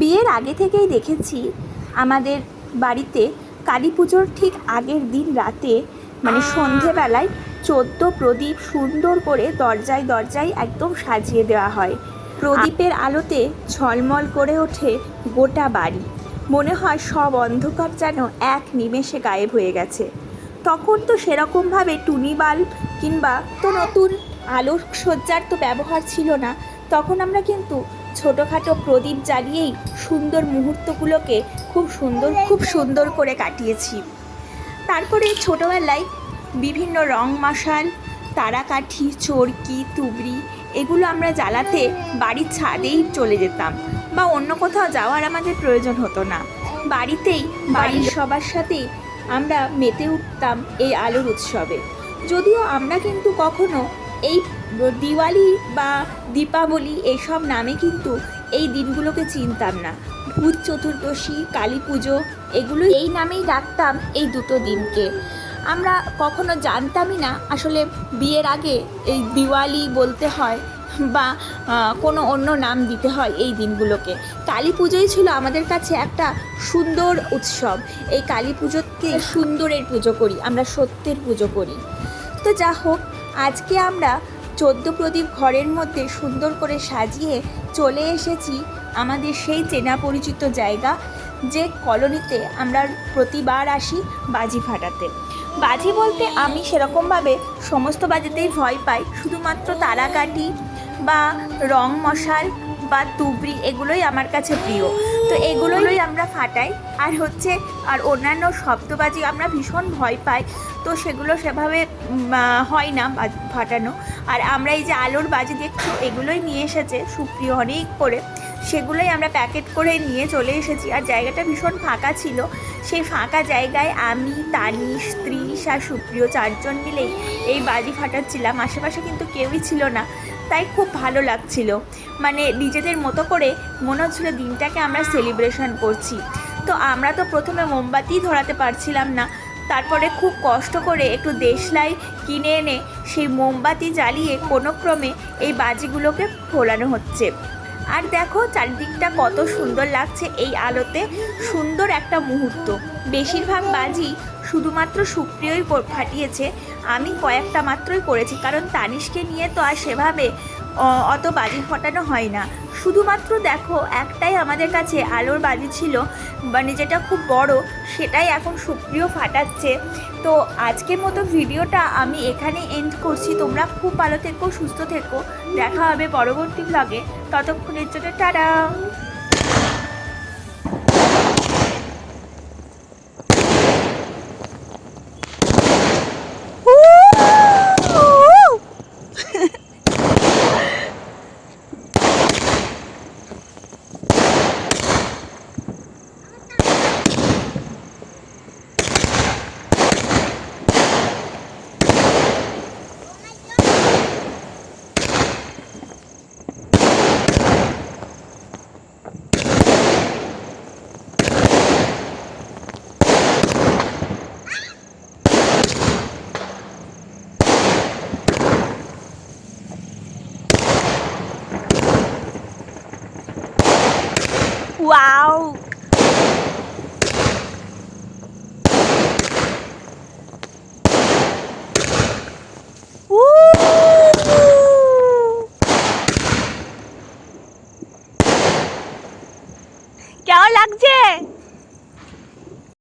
বিয়ের আগে থেকেই দেখেছি আমাদের বাড়িতে কালী পুজোর ঠিক আগের দিন রাতে মানে সন্ধেবেলায় চোদ্দ প্রদীপ সুন্দর করে দরজায় দরজায় একদম সাজিয়ে দেওয়া হয়। প্রদীপের আলোতে ঝলমল করে ওঠে গোটা বাড়ি। মনে হয় সব অন্ধকার যেন এক নিমেষে গায়েব হয়ে গেছে। তখন তো সেরকমভাবে টুনি বাল্ব কিংবা তো নতুন আলোর সজ্জার তো ব্যবহার ছিল না। তখন আমরা কিন্তু ছোটোখাটো প্রদীপ জ্বালিয়েই সুন্দর মুহূর্তগুলোকে খুব সুন্দর খুব সুন্দর করে কাটিয়েছি। তারপরে ছোটোবেলায় বিভিন্ন রং মশাল তারাকাঠি, চরকি, তুবড়ি, এগুলো আমরা জ্বালাতে বাড়ির ছাদেই চলে যেতাম বা অন্য কোথাও যাওয়ার আমাদের প্রয়োজন হতো না। বাড়িতেই, বাড়ির সবার সাথেই আমরা মেতে উঠতাম এই আলোর উৎসবে। যদিও আমরা কিন্তু কখনো এই দিওয়ালি বা দীপাবলি এসব নামে কিন্তু এই দিনগুলোকে চিনতাম না। ভূত চতুর্দশী, কালী পুজো এগুলো এই নামেই ডাকতাম এই দুটো দিনকে। আমরা কখনো জানতামই না আসলে বিয়ের আগে এই দিওয়ালি বলতে হয় বা কোনো অন্য নাম দিতে হয় এই দিনগুলোকে। কালী পুজোই ছিল আমাদের কাছে একটা সুন্দর উৎসব। এই কালী পুজোকে সুন্দরের পুজো করি, আমরা সত্যের পুজো করি। তো যা হোক আজকে আমরা চোদ্দ প্রদীপ ঘরের মধ্যে সুন্দর করে সাজিয়ে চলে এসেছি আমাদের সেই চেনা পরিচিত জায়গা যে কলোনিতে আমরা প্রতিবার আসি বাজি ফাটাতে। বাজি বলতে আমি সেরকমভাবে সমস্ত বাজিতেই ভয় পাই, শুধুমাত্র তারাকাটি বা রং মশাল বা তুবড়ি এগুলোই আমার কাছে প্রিয়। তো এগুলোই আমরা ফাটাই। আর হচ্ছে, আর অন্যান্য শব্দবাজি আমরা ভীষণ ভয় পাই। তো সেগুলো সেভাবে হয় না ফাটানো। আর আমরা এই যে আলোর বাজি দেখছ, এগুলোই নিয়ে এসেছে সুপ্রিয় অনেক করে। সেগুলোই আমরা প্যাকেট করে নিয়ে চলে এসেছি। আর জায়গাটা ভীষণ ফাঁকা ছিল। সেই ফাঁকা জায়গায় আমি, তানিশ, ত্রিশ আর সুপ্রিয় চারজন মিলেই এই বাজি ফাটাচ্ছিলাম। আশেপাশে কিন্তু কেউই ছিল না। তাই খুব ভালো লাগছিল। মানে নিজেদের মতো করে মনে হচ্ছিল দিনটাকে আমরা সেলিব্রেশন করছি। তো আমরা তো প্রথমে মোমবাতি ধরাতে পারছিলাম না। তারপরে খুব কষ্ট করে একটু দেশলাই কিনে এনে সেই মোমবাতি জ্বালিয়ে কোনো ক্রমে এই বাজিগুলোকে ফোলানো হচ্ছে। আর দেখো চারিদিকটা কত সুন্দর লাগছে এই আলোতে। সুন্দর একটা মুহূর্ত। বেশিরভাগ বাজি শুধুমাত্র সুপ্রিয়ই ফাটিয়েছে, আমি কয়েকটা মাত্রই করেছি, কারণ তানিশকে নিয়ে তো আর সেভাবে অত বাজি ফাটানো হয় না। শুধুমাত্র দেখো, একটাই আমাদের কাছে আলোর বাজি ছিল মানে যেটা খুব বড়, সেটাই এখন সুপ্রিয় ফাটাচ্ছে। তো আজকের মতো ভিডিওটা আমি এখানে এন্ড করছি। তোমরা খুব ভালো থেকো, সুস্থ থেকো। দেখা হবে পরবর্তী ব্লগে ততক্ষণের জন্য টাটা! ওয়াও কেমন লাগছে